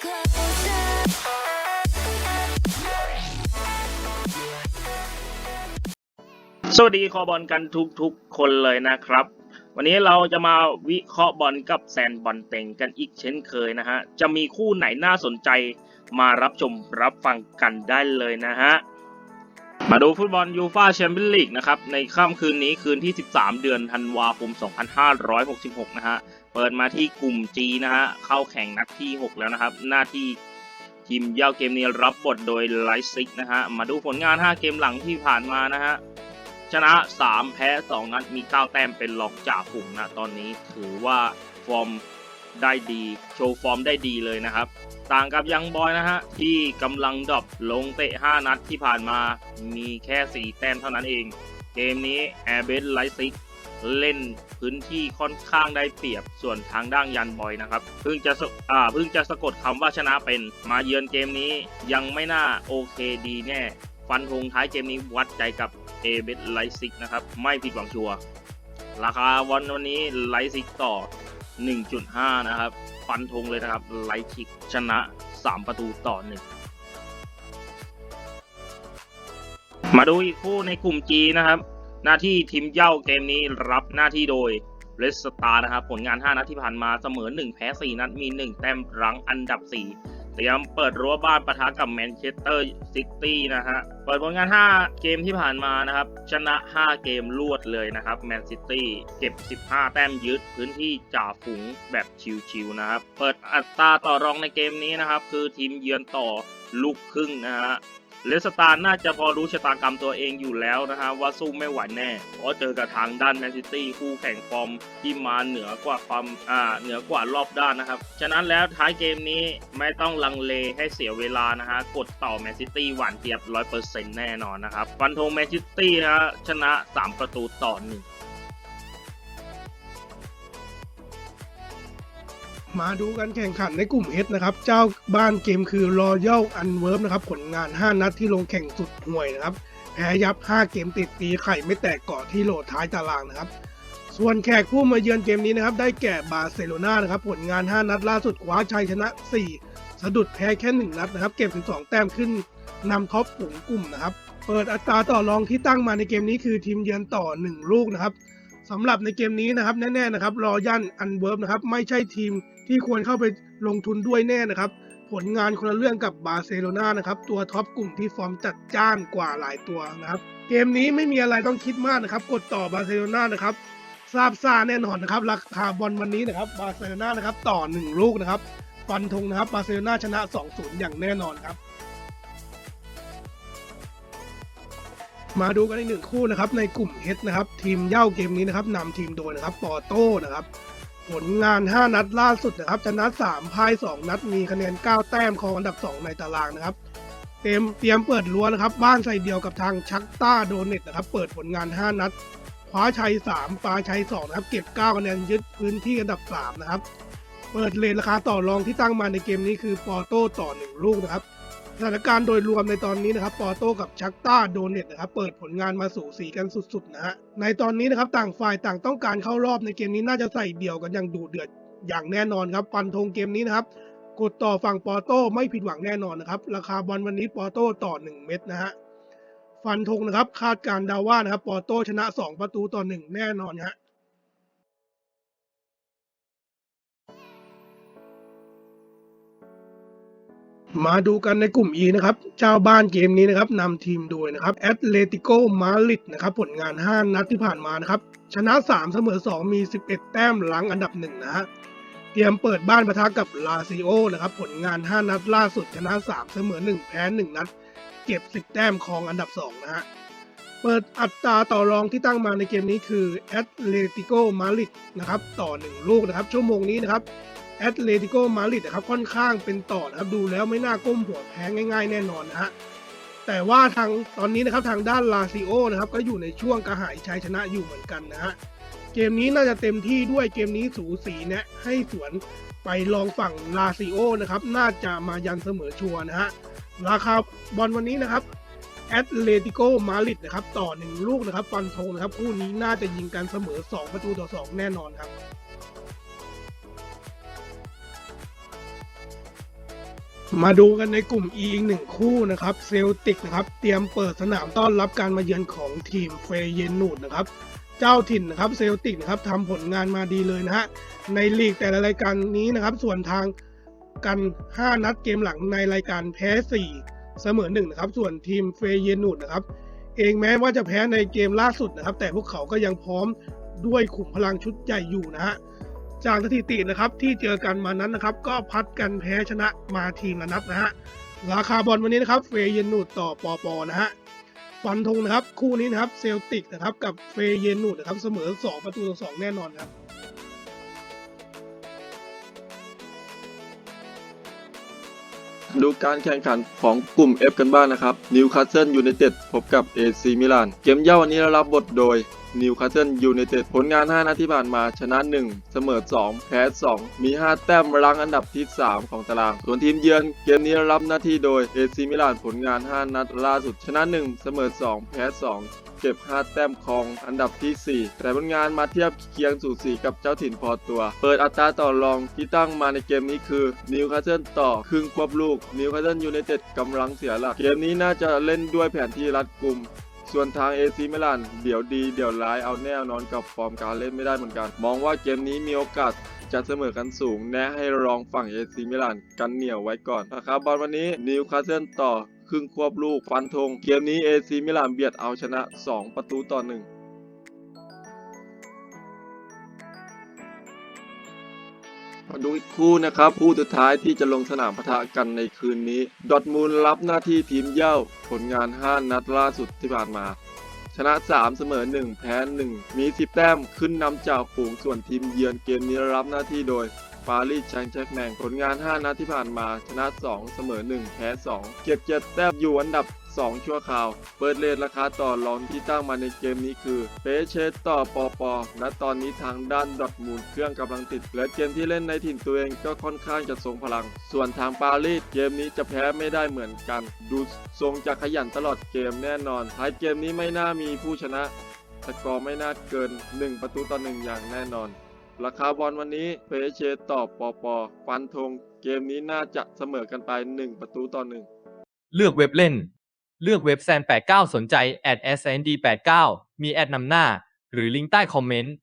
สวัสดีคอบอลกันทุกๆคนเลยนะครับ วันนี้เราจะมาวิเคราะห์บอลกับแซนบอลเต็งกันอีกเช่นเคยนะฮะ จะมีคู่ไหนน่าสนใจมารับชมรับฟังกันได้เลยนะฮะ มาดูฟุตบอลยูฟาแชมเปี้ยนลีกนะครับ ในค่ำคืนนี้คืนที่ 13 เดือนธันวาคม 2566 นะฮะ ปิดมาที่กลุ่ม G นะฮะ เข้าแข่งนัดที่ 6 แล้วนะครับ หน้าที่ทีมเย่าเกมนี้รับบทโดยไลซิกนะฮะ มาดูผลงาน 5 เกมหลังที่ผ่านมานะฮะ ชนะ 3 แพ้ 2 นัด มี 9 แต้มเป็นรองจ่าฝูงนะ ตอนนี้ถือว่าฟอร์มได้ดี โชว์ฟอร์มได้ดีเลยนะครับ ต่างกับยังบอยนะฮะ ที่กำลังดรอปลงเตะ 5 นัดที่ผ่านมา มีแค่ 4 แต้มเท่านั้นเอง เกมนี้แอร์เบสไลซิกเล่น พื้นที่ค่อนข้างได้เปรียบส่วนทางด้านยันบอยนะครับเพิ่งจะสะอ่าเพิ่งจะสะกดคำว่าชนะเป็น มาเยือนเกมนี้ยังไม่น่าโอเคดีแน่ ฟันธงท้ายเกมนี้วัดใจกับเอเบสไลซิกนะครับ ไม่ผิดหวังชัวร์ราคาวันวันนี้ไลซิกต่อ 1.5 นะครับ ฟันธงเลยนะครับไลซิกชนะ 3 ประตูต่อ 1 มาดูอีกคู่ในกลุ่ม G นะครับ หน้าที่ทีมเย่าเกมนี้รับหน้าที่โดยเรสตาร์นะครับ ผลงาน 5 นัดที่ผ่านมาเสมอ 1 แพ้ 4 นัดมี 1 แต้มรั้งอันดับ 4 เตรียมเปิดรั้วบ้านปะทะกับแมนเชสเตอร์ซิตี้นะฮะ เปิดผลงาน 5 เกมที่ผ่านมานะครับ ชนะ 5 เกมรวดเลยนะครับแมนซิตี้เก็บ 15 แต้มยึดพื้นที่จ่าฝูงแบบชิวๆนะครับ เปิดอัตราต่อรองในเกมนี้นะครับ คือทีมเยือนต่อลูกครึ่งนะฮะ เลสตาร์น่าจะพอรู้ชะตากรรมตัวเองอยู่แล้วนะฮะว่าสู้ไม่ไหวแน่ เพราะเจอกับทางด้านแมนซิตี้คู่แข่งฟอร์มที่มาเหนือกว่าความอ่าเหนือกว่ารอบด้านนะครับ ฉะนั้นแล้วท้ายเกมนี้ไม่ต้องลังเลให้เสียเวลานะฮะกดต่อแมนซิตี้หวานเจี๊ยบ100%แน่นอนนะครับฟันธงแมนซิตี้นะชนะ 3 ประตูต่อ 1 มาดูกันแข่งขันในกลุ่ม H นะครับ เจ้าบ้านเกมคือ Royal Unverb นะครับ ผลงาน 5 นัดที่ลงแข่งสุดห่วยนะครับ แพ้ยับ 5 เกมติดตีไข่ไม่แตกเกาะที่โหลดท้ายตารางนะครับ ส่วนแขกผู้มาเยือนเกมนี้นะครับ ได้แก่บาร์เซโลนานะครับ ผลงาน 5 นัดล่าสุดคว้าชัยชนะ 4 สะดุดแพ้แค่ 1 นัดนะครับ เก็บ12แต้มขึ้นนำท็อปฝูงกลุ่มนะครับ เปิดอัตราต่อรองที่ตั้งมาในเกมนี้คือทีมเยือนต่อ 1 ลูกนะครับสำหรับในเกมนี้นะครับแน่ๆนะครับรอยันอันเวิร์บนะครับไม่ใช่ทีม ที่ควรเข้าไปลงทุนด้วยแน่นะครับ ผลงานคนละเรื่องกับบาร์เซโลนานะครับ ตัวท็อปกลุ่มที่ฟอร์มจัดจ้านกว่าหลายตัวนะครับ เกมนี้ไม่มีอะไรต้องคิดมากนะครับ กดต่อบาร์เซโลนานะครับทราบซ่าแน่นอนนะครับ ราคาบอลวันนี้นะครับบาร์เซโลนานะครับต่อ 1 ลูกนะครับฟันธงนะครับบาร์เซโลนาชนะ 2-0 อย่างแน่นอนครับ มาดูกันอีกหนึ่งคู่นะครับในกลุ่ม H นะครับ ทีมเย่าเกมนี้นะครับนำทีมโดยนะครับปอโต้นะครับ ผลงาน 5 นัดล่าสุดนะครับชนะ 3พ่าย 2 นัดมีคะแนน 9 แต้มครองอันดับ 2 ในตารางนะครับ เตรียมเตรียมเปิดรั้วนะครับ บ้านใส่เดียวกับทางชักต้าโดเน็ตนะครับ เปิดผลงาน 5 นัดคว้าชัย 3ปาชัย 2 นะครับ เก็บ 9 คะแนนยึดพื้นที่อันดับ 3 นะครับ เปิดเลทราคาต่อรองที่ตั้งมาในเกมนี้คือปอโต้ต่อ 1 ลูกนะครับ สถานการณ์โดยรวมในตอนนี้นะครับปอโต้กับชักต้าโดเน็ตนะครับเปิดผลงานมาสู่สีกันสุดๆนะฮะในตอนนี้นะครับต่างฝ่ายต่างต้องการเข้ารอบในเกมนี้น่าจะใส่เดี่ยวกันอย่างดูเดือดอย่างแน่นอนครับฟันธงเกมนี้นะครับกดต่อฝั่งปอโต้ไม่ผิดหวังแน่นอนนะครับราคาบอลวันนี้ปอโต้ต่อ 1 เม็ดนะฮะฟันธงนะครับคาดการ์ดาว่านะครับปอโต้ชนะ 2 ประตูต่อ 1 แน่นอนฮะ มาดูกันในกลุ่ม E นะครับ เจ้าบ้านเกมนี้นะครับนำทีมโดยนะครับแอตเลติโกมาริดนะครับ ผลงาน 5 นัดที่ผ่านมานะครับ ชนะ 3 เสมอ 2 มี 11 แต้มหลังอันดับ 1 นะฮะ เตรียมเปิดบ้านปะทะกับลาซิโอนะครับ ผลงาน 5 นัดล่าสุด ชนะ 3 เสมอ 1 แพ้ 1 นัด เก็บ 10 แต้มครองอันดับ 2 นะฮะ เปิดอัตราต่อรองที่ตั้งมาในเกมนี้คือแอตเลติโกมาริดนะครับ ต่อ 1 ลูกนะครับ ชั่วโมงนี้นะครับ แอตเลติโกมาริดนะครับค่อนข้างเป็นต่อนะครับดูแล้วไม่น่าก้มหัวแพ้ง่าย ๆ แน่นอนนะฮะแต่ว่าทางตอนนี้นะครับทางด้านลาซิโอนะครับก็อยู่ในช่วงกระหายชัยชนะอยู่เหมือนกันนะฮะเกมนี้น่าจะเต็มที่ด้วยเกมนี้สูสีแนะให้สวนไปลองฝั่งลาซิโอนะครับน่าจะมายันเสมอชัวนะฮะราคาบอลวันนี้นะครับแอตเลติโกมาริดนะครับต่อหนึ่งลูกนะครับฟันธงนะครับคู่นี้น่าจะยิงกันเสมอ 2 ประตูต่อ 2 แน่นอนครับ มาดูกันในกลุ่ม E อีกหนึ่งคู่นะครับเซลติกนะครับเตรียมเปิดสนามต้อนรับการมาเยือนของทีมเฟยเยนูดนะครับเจ้าถิ่นนะครับเซลติกนะครับทำผลงานมาดีเลยนะฮะในลีกแต่ละรายการนี้นะครับ ส่วนทางกัน 5 นัดเกมหลังในรายการแพ้ 4 เสมอ1นะครับส่วนทีมเฟยเยนูดนะครับเองแม้ว่าจะแพ้ในเกมล่าสุดนะครับ แต่พวกเขาก็ยังพร้อมด้วยขุมพลังชุดใหญ่อยู่นะฮะ จากสถิตินะครับที่เจอกันมานั้นนะครับ ก็พัดกันแพ้ชนะมาทีมละนัดนะฮะราคาบอลวันนี้นะครับเฟยเยนูดต่อปอปอนะฮะฟันธงนะครับ คู่นี้นะครับเซลติกนะครับกับเฟยเยนูดนะครับเสมอ 2 ประตูต่อ2แน่นอนครับดูการแข่งขันของกลุ่ม F กันบ้างนะครับนิวคาสเซิลยูไนเต็ดพบกับ AC มิลาน เกมเย่าวันนี้เรารับบทโดยนิวคาสเซิลยูไนเต็ดผลงาน 5 นัดที่ผ่านมาชนะ 1 เสมอ 2 แพ้ 2 มี 5 แต้มรังอันดับที่ 3 ของตาราง ส่วนทีมเยือนเกมนี้รับหน้าที่โดย AC มิลานผลงาน 5 นัดล่าสุดชนะ 1 เสมอ 2 แพ้ 2เก็บ 5 แต้มครองอันดับที่ 4 แต่ผลงานมาเทียบเคียงสูสีกับเจ้าถิ่นพอตัว เปิดอัตราต่อรองที่ตั้งมาในเกมนี้คือนิวคาสเซิลต่อครึ่งควบลูกนิวคาสเซิลยูไนเต็ดกำลังเสียหลัก เกมนี้น่าจะเล่นด้วยแผนที่รัดกุม ส่วนทางเอซีมิลานเดี๋ยวดีเดี๋ยวร้ายเอาแน่นอนกับฟอร์มการเล่นไม่ได้เหมือนกัน มองว่าเกมนี้มีโอกาสจะเสมอกันสูง แนะให้รองฝั่งเอซีมิลานกันเหนียวไว้ก่อนนะครับบอลวันนี้นิวคาสเซิลต่อครึ่งควบลูกฟันธงเกมนี้เอซีมิลานเบียดเอาชนะ 2 ประตูต่อ 1 มาดูอีกคู่นะครับคู่สุดท้ายที่จะลงสนามปะทะกันในคืนนี้ ดอทมูลรับหน้าที่ทีมเย่าผลงาน 5 นัดล่าสุดที่ผ่านมา ชนะ 3 เสมอ 1 แพ้ 1 มี 10 แต้มขึ้นนำจากฝูงส่วนทีมเยือนเกมนี้รับหน้าที่โดยปารีสแชงแจ็คแมงผลงาน 5 นัดที่ผ่านมา ชนะ 2 เสมอ 1 แพ้ 2 เก็บ7แต้มอยู่อันดับ 2 ชั่วคราว เปิดเลทราคาต่อรองที่ตั้งมาในเกมนี้คือเปเชตต่อปอปอและตอนนี้ทางด้านดอทมูลเครื่องกำลังติด และเกมที่เล่นในถิ่นตัวเองก็ค่อนข้างจะทรงพลัง ส่วนทางปารีสเกมนี้จะแพ้ไม่ได้เหมือนกัน ดูทรงจะขยันตลอดเกมแน่นอน ท้ายเกมนี้ไม่น่ามีผู้ชนะสกอร์ไม่น่าเกิน 1 ประตูต่อ1อย่างแน่นอน ราคาบอลวันนี้เปเชต่อปอปอฟันธงเกมนี้น่าจะเสมอกันไป 1 ประตูต่อ1เลือกเว็บเล่น เลือกเว็บแซน89 สนใจแอด s n d 89มีแอดนำหน้า หรือลิงก์ใต้คอมเมนต์